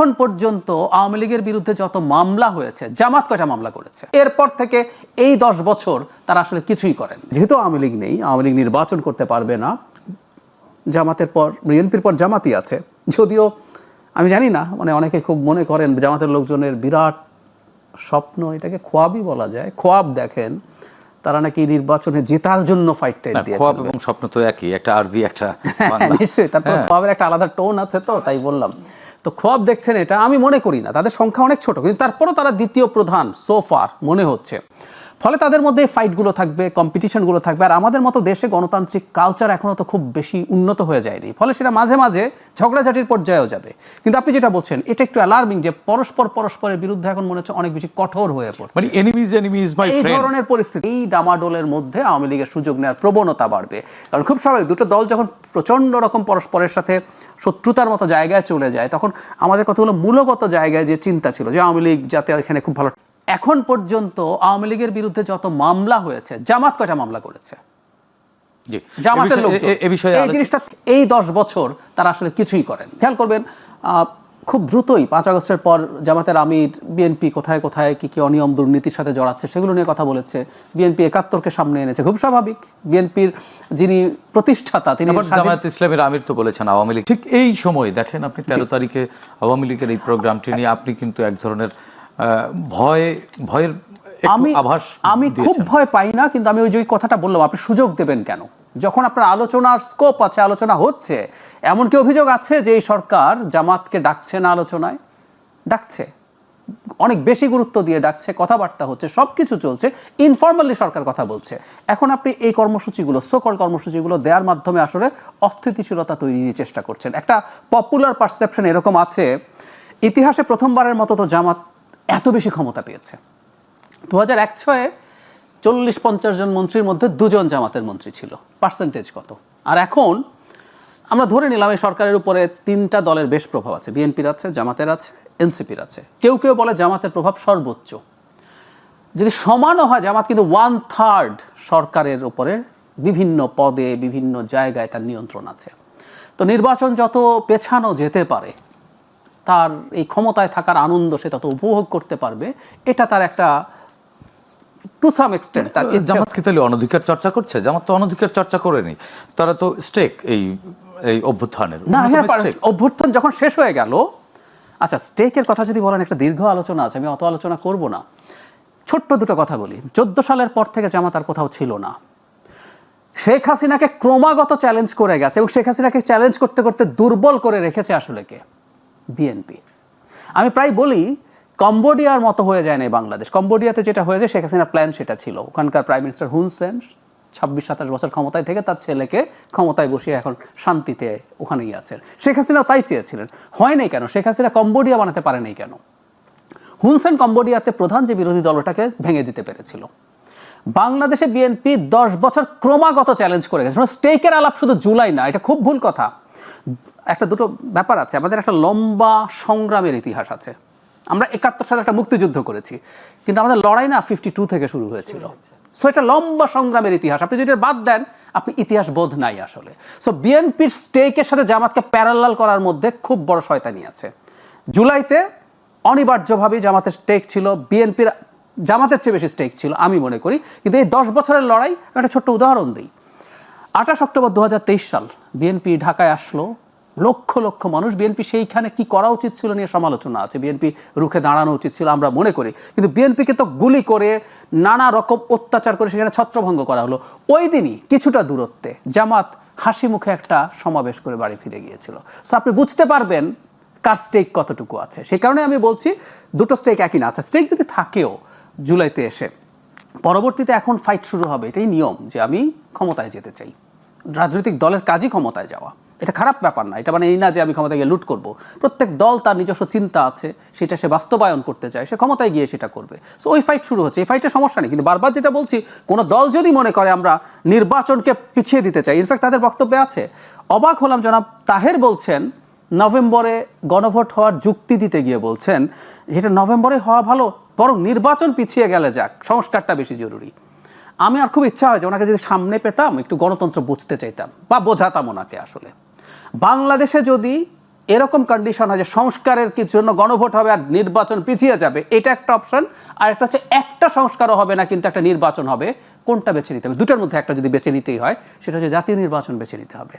এখন পর্যন্ত আওয়ামী লীগের বিরুদ্ধে যত মামলা হয়েছে জামাত কয়টা মামলা করেছে? এরপর থেকে এই দশ বছর তারা আসলে কিছুই করেন যেহেতু আওয়ামী লীগ নেই আওয়ামী লীগ নির্বাচন করতে পারবে না জামাতের পর বিএনপির পর জামাতই আছে। যদিও আমি জানি না মানে অনেকে খুব মনে করেন জামাতের লোকজনের বিরাট স্বপ্ন এটাকে খোয়াবই বলা যায়। খোয়াব দেখেন তারা নাকি নির্বাচনে জেতার জন্য ফাইট টাইট দিয়ে খোয়াব এবং স্বপ্ন তো একই একটা আরবি একটা হ্যাঁ, বাংলা। নিশ্চয়ই তারপর খোয়াবের একটা আলাদা টোন আছে তো তাই বললাম। তো খোয়াব দেখছেন এটা, আমি মনে করি না, তাদের সংখ্যা অনেক ছোট, কিন্তু তারপরও তারা দ্বিতীয় প্রধান সোফার মনে হচ্ছে। ফলে তাদের মধ্যে ফাইটগুলো থাকবে কম্পিটিশনগুলো থাকবে আর আমাদের মতো দেশে গণতান্ত্রিক কালচার এখনও তো খুব বেশি উন্নত হয়ে যায়নি। ফলে সেটা মাঝে মাঝে ঝগড়াঝাটির পর্যায়েও যাবে। কিন্তু আপনি যেটা বলছেন এটা একটু অ্যালার্মিং যে পরস্পর পরস্পরের বিরুদ্ধে এখন মনে হচ্ছে অনেক বেশি কঠোর হয়ে পড়ছে। মানে এনিমিজ এনিমিজ মাই এই ধরনের পরিস্থিতি এই ডামাডোলের মধ্যে আওয়ামী লীগের সুযোগ নেওয়ার প্রবণতা বাড়বে। কারণ খুব স্বাভাবিক দুটো দল যখন প্রচণ্ড রকম পরস্পরের সাথে শত্রুতার মতো জায়গায় চলে যায় তখন আমাদের কতগুলো মূলগত জায়গায় যে চিন্তা ছিল যে আওয়ামী লীগ যাতে এখানে খুব ভালো এখন পর্যন্ত আওয়ামী লীগের বিরুদ্ধে যত মামলা হয়েছে জামাত কয়টা মামলা করেছে? জামাতের লোক বিষয়ে এই জিনিসটা এই দশ বছর তারা আসলে কিছুই করেন। খেয়াল করবেন খুব দ্রুতই পাঁচ আগস্টের পর জামাতের আমির বিএনপি কোথায় কোথায় কি কি অনিয়ম দুর্নীতির সাথে জড়াচ্ছে সেগুলো নিয়ে কথা বলেছে। বিএনপি একাত্তরকে সামনে এনেছে খুব স্বাভাবিক। বিএনপির যিনি প্রতিষ্ঠাতা তিনি জামায়াত ইসলামের আমির তো বলেছেন আওয়ামী লীগ। ঠিক এই সময় দেখেন আপনি তেরো তারিখে আওয়ামী লীগের এই প্রোগ্রামটি নিয়ে আপনি কিন্তু এক ধরনের ভয় ভয়ের আমি আভাস আমি খুব ভয় পাই না কিন্তু আমি ওই যে কথাটা বললাম আপনি সুযোগ দেবেন কেন? যখন আপনার আলোচনার স্কোপ আছে আলোচনা হচ্ছে এমন কি অভিযোগ আছে যে এই সরকার জামাতকে ডাকছে না আলোচনায়? ডাকছে। অনেক বেশি গুরুত্ব দিয়ে ডাকছে কথাবার্তা হচ্ছে সব কিছু চলছে ইনফর্মালি সরকার কথা বলছে। এখন আপনি এই কর্মসূচিগুলো সকল কর্মসূচিগুলো দেওয়ার মাধ্যমে আসলে অস্থিতিশীলতা তৈরির চেষ্টা করছেন। একটা পপুলার পারসেপশন এরকম আছে ইতিহাসে প্রথমবারের মতো তো জামাত এত বেশি ক্ষমতা পেয়েছে। দু হাজার এক ছয়ে চল্লিশ পঞ্চাশ জন মন্ত্রীর মধ্যে দুজন জামাতের মন্ত্রী ছিল। পার্সেন্টেজ কত? আর এখন আমরা ধরে নিলাম এই সরকারের উপরে তিনটা দলের বেশ প্রভাব আছে। বিএনপির আছে, জামাতের আছে, এনসিপির আছে। কেউ কেউ বলে জামাতের প্রভাব সর্বোচ্চ। যদি সমানও হয়, জামাত কিন্তু ওয়ান থার্ড সরকারের উপরে বিভিন্ন পদে, বিভিন্ন জায়গায় তার নিয়ন্ত্রণ আছে। তো নির্বাচন যত পেছানো যেতে পারে তার এই ক্ষমতায় থাকার আনন্দ সে তত উপভোগ করতে পারবে। এটা তার একটা টু সাম এক্সটেন্ট তার জামাত কি তাহলে অনধিকার চর্চা করছে? জামাত তো অনধিকার চর্চা করেনি। তারা তো স্টেক এই এই অভ্যুত্থানের। না হ্যাঁ, অভ্যুত্থান যখন শেষ হয়ে গেল আচ্ছা স্টেকের কথা যদি বলেন একটা দীর্ঘ আলোচনা আছে আমি অত আলোচনা করব না। ছোট্ট দুটো কথা বলি। চোদ্দ সালের পর থেকে জামাত আর কোথাও ছিল না। শেখ হাসিনাকে ক্রমাগত চ্যালেঞ্জ করে গেছে এবং শেখ হাসিনাকে চ্যালেঞ্জ করতে করতে দুর্বল করে রেখেছে আসলে কে বিএনপি। আমি প্রায় বলি, কম্বোডিয়ার মতো হয়ে যায় না বাংলাদেশ। কম্বোডিয়াতে যেটা হয়েছে, শেখ হাসিনার প্ল্যান সেটা ছিল। ওখানকার প্রাইম মিনিস্টার হুন সেন ছাব্বিশ, সাতাশ বছর ক্ষমতায় থেকে তার ছেলেকে ক্ষমতায় বসিয়ে এখন শান্তিতে ওখানেই আছেন। শেখ হাসিনা তাই চেয়েছিলেন। হয় নাই কেন? শেখ হাসিনা কম্বোডিয়া বানাতে পারে নাই কেন? হুনসেন কম্বোডিয়াতে প্রধান যে বিরোধী দলটাকে ভেঙে দিতে পেরেছিল। বাংলাদেশে বিএনপি দশ বছর ক্রমাগত চ্যালেঞ্জ করে গেছে। স্টেকের আলাপ শুধু জুলাই না, এটা খুব ভুল কথা। একটা দুটো ব্যাপার আছে। আমাদের একটা লম্বা সংগ্রামের ইতিহাস আছে। আমরা একাত্তর সালে একটা মুক্তিযুদ্ধ করেছি, কিন্তু আমাদের লড়াই না ফিফটি টু থেকে শুরু হয়েছিল। সো এটা লম্বা সংগ্রামের ইতিহাস। আপনি যদি বাদ দেন, আপনি ইতিহাস বোধ নাই আসলে। সো বিএনপির স্টেকের সাথে জামাতকে প্যারালাল করার মধ্যে খুব বড় শয়তানি আছে। জুলাইতে অনিবার্যভাবে জামাতের স্টেক ছিল বিএনপির জামাতের চেয়ে বেশি স্টেক ছিল, আমি মনে করি। কিন্তু এই দশ বছরের লড়াই একটা ছোট্ট উদাহরণ দিই। আঠাশ অক্টোবর দু হাজার তেইশ সাল বিএনপি ঢাকায় আসলো। লক্ষ লক্ষ মানুষ বিএনপি সেইখানে কি করা উচিত ছিল নিয়ে সমালোচনা আছে। বিএনপি রুখে দাঁড়ানো উচিত ছিল, আমরা মনে করি। কিন্তু বিএনপিকে তো গুলি করে নানা রকম অত্যাচার করে সেখানে ছত্রভঙ্গ করা হলো। ওই দিনই কিছুটা দূরত্বে জামাত হাসি মুখে একটা সমাবেশ করে বাড়ি ফিরে গিয়েছিল। সো আপনি বুঝতে পারবেন কার স্টেক কতটুকু আছে। সেই কারণে আমি বলছি, দুটো স্টেক একই না। আচ্ছা স্টেক যদি থাকেও জুলাইতে এসে, পরবর্তীতে এখন ফাইট শুরু হবে। এটাই নিয়ম যে আমি ক্ষমতায় যেতে চাই। রাজনৈতিক দলের কাজই ক্ষমতায় যাওয়া। এটা খারাপ ব্যাপার না। এটা মানে এই না যে আমি ক্ষমতায় গিয়ে লুট করব। প্রত্যেক দল তার নিজস্ব চিন্তা আছে, সেটা সে বাস্তবায়ন করতে চায়, সে ক্ষমতায় গিয়ে সেটা করবে। সো ওই ফাইট শুরু হচ্ছে। এই ফাইটের সমস্যা নেই। কিন্তু বারবার যেটা বলছি, কোনো দল যদি মনে করে আমরা নির্বাচনকে পিছিয়ে দিতে চাই, ইনফ্যাক্ট তাদের বক্তব্যে আছে। অবাক হলাম, জনাব তাহের বলছেন, নভেম্বরে গণভোট হওয়ার যুক্তি দিতে গিয়ে বলছেন, যেটা নভেম্বরে হওয়া ভালো, বরং নির্বাচন পিছিয়ে গেলে যাক। সংস্কারটা বেশি জরুরি। আমি আর খুব ইচ্ছা হয় যে ওনাকে যদি সামনে পেতাম, একটু গণতন্ত্র বুঝতে চাইতাম বা বোঝাতাম ওনাকে আসলে। বাংলাদেশে যদি এরকম কন্ডিশন হয় যে সংস্কারের কিছু জন্য গণভোট হবে আর নির্বাচন পিছিয়ে যাবে, এটা একটা অপশন আর একটা হচ্ছে একটা সংস্কারও হবে না কিন্তু একটা নির্বাচন হবে, কোনটা বেছে নিতে হবে? দুটার মধ্যে একটা যদি বেছে নিতেই হয়, সেটা হচ্ছে জাতীয় নির্বাচন বেছে নিতে হবে।